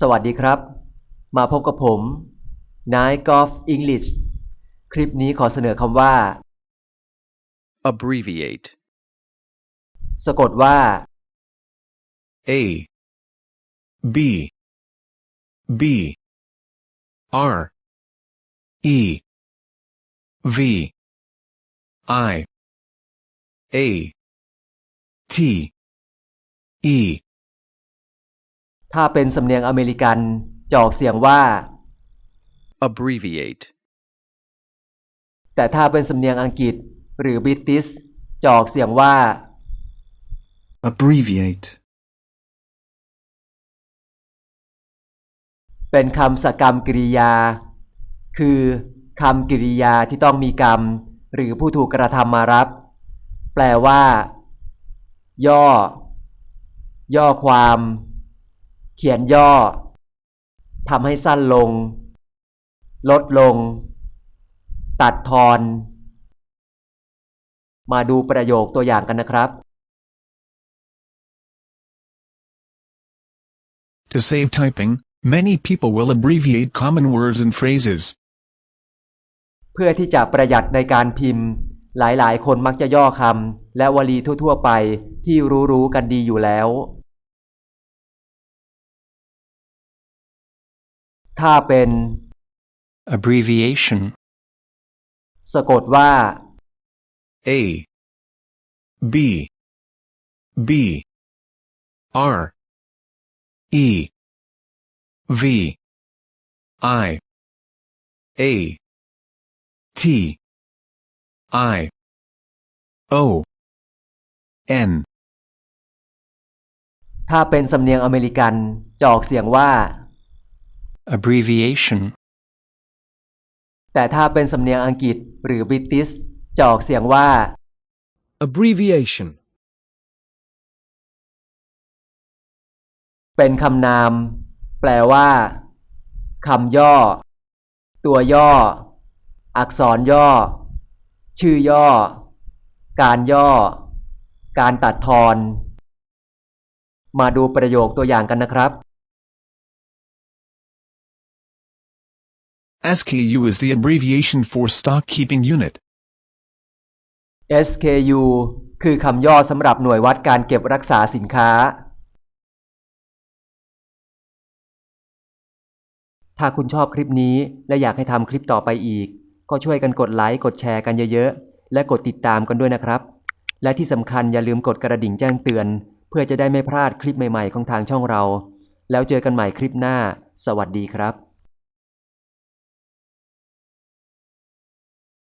สวัสดีครับ มาพบกับผม นายกอล์ฟอังกฤษคลิปนี้ขอเสนอคำว่า abbreviate, สะกดว่า A B B R E V I A T E ถ้าเป็นสำเนียงอเมริกันจะออกเสียงว่า abbreviate, แต่ถ้าเป็นสำเนียงอังกฤษ หรือบริติชจะออกเสียงว่า abbreviate, เป็นคำสกรรมกริยา คือคำกริยาที่ต้องมีกรรม หรือผู้ถูกกระทำมารับ แปลว่า ย่อ ย่อความ เขียนย่อทำให้สั้นลง ลดลง ตัดทอน มาดูประโยคตัวอย่างกันนะครับ To save typing, many people will abbreviate common words and phrases. เพื่อที่จะประหยัดในการพิมพ์ หลายๆ คนมักจะย่อคำและวลีทั่ว ๆ ไปที่รู้ๆกันดีอยู่แล้ว ถ้าเป็น abbreviation, สะกดว่า A B B R E V I A T I O N ถ้าเป็นสำเนียงอเมริกันจะออกเสียงว่า abbreviation, แต่ถ้าเป็นสำเนียงอังกฤษหรือบริติชจะออกเสียงว่า abbreviation, เป็นคำนาม แปลว่าคำย่อ ตัวย่อ อักษรย่อ ชื่อย่อ การย่อ การตัดทอน มาดูประโยคตัวอย่างกันนะครับ SKU is the abbreviation for Stock Keeping Unit. SKU คือคำย่อสำหรับหน่วยวัดการเก็บรักษาสินค้า ถ้าคุณชอบคลิปนี้และอยากให้ทำคลิปต่อไปอีก ก็ช่วยกันกดไลค์กดแชร์กันเยอะๆ และกดติดตามกันด้วยนะครับ และที่สำคัญอย่าลืมกดกระดิ่งแจ้งเตือน เพื่อจะได้ไม่พลาดคลิปใหม่ๆของทางช่องเรา แล้วเจอกันใหม่คลิปหน้า สวัสดีครับ